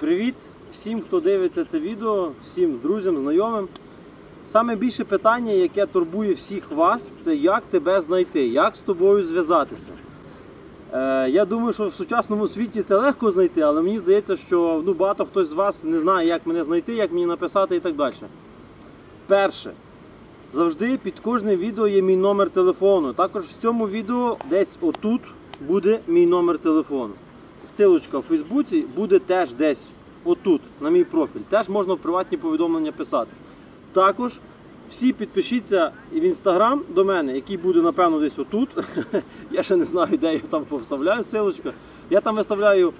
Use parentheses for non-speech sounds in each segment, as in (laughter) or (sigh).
Привіт всім, хто дивиться це відео, всім друзям, знайомим. Саме більше питання, яке турбує всіх вас, це як тебе знайти, як з тобою зв'язатися. Е, я думаю, що в сучасному світі це легко знайти, але мені здається, що ну, багато хтось з вас не знає, як мене знайти, як мені написати і так далі. Перше, завжди під кожним відео є мій номер телефону. Також в цьому відео десь отут буде мій номер телефону. Силочка в Фейсбуці буде теж десь отут, на мій профіль. Теж можна в приватні повідомлення писати. Також всі підпишіться в інстаграм до мене, який буде, напевно, десь отут. (laughs) Я ще не знаю, де я там повставляю силочку. Я там виставляю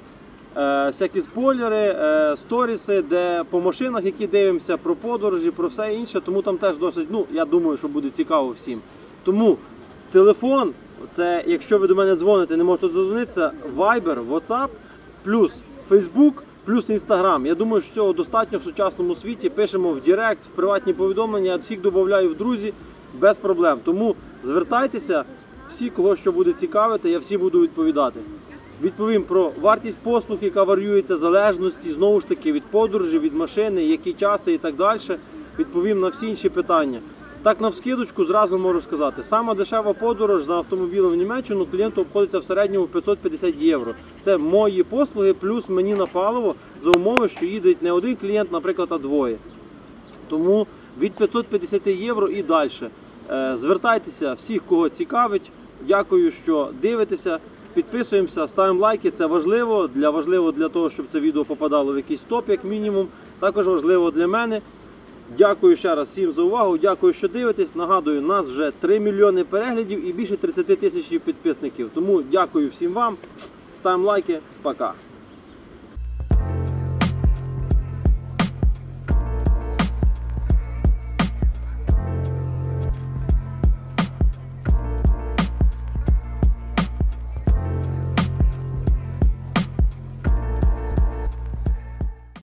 е, всякі спойлери, е, сторіси, де по машинах, які дивимося, про подорожі, про все інше. Тому там теж досить, ну, я думаю, що буде цікаво всім. Тому телефон, це якщо ви до мене дзвоните, не можете додзвонитися, Viber, WhatsApp, плюс Facebook, плюс Instagram. Я думаю, що цього достатньо в сучасному світі. Пишемо в Директ, в приватні повідомлення, я всіх додаю в друзі без проблем. Тому звертайтеся, всі, кого що буде цікавити, я всі буду відповідати. Відповім про вартість послуг, яка варіюється залежності знову ж таки від подорожі, від машини, які часи і так далі. Відповім на всі інші питання. Так, на вскидочку зразу можу сказати, сама дешева подорож за автомобілем в Німеччину клієнту обходиться в середньому 550 євро. Це мої послуги, плюс мені на паливо за умови, що їде не один клієнт, наприклад, а двоє. Тому від 550 євро і далі. Е, Звертайтеся всіх, кого цікавить. Дякую, що дивитеся. Підписуємося, ставимо лайки. Це важливо. Для важливо для того, щоб це відео попадало в якийсь топ, як мінімум. Також важливо для мене. Дякую ще раз всім за увагу. Дякую, що дивитесь. Нагадую, нас вже 3 мільйони переглядів і більше 30 тисяч підписників. Тому дякую всім вам. Ставимо лайки. Пока.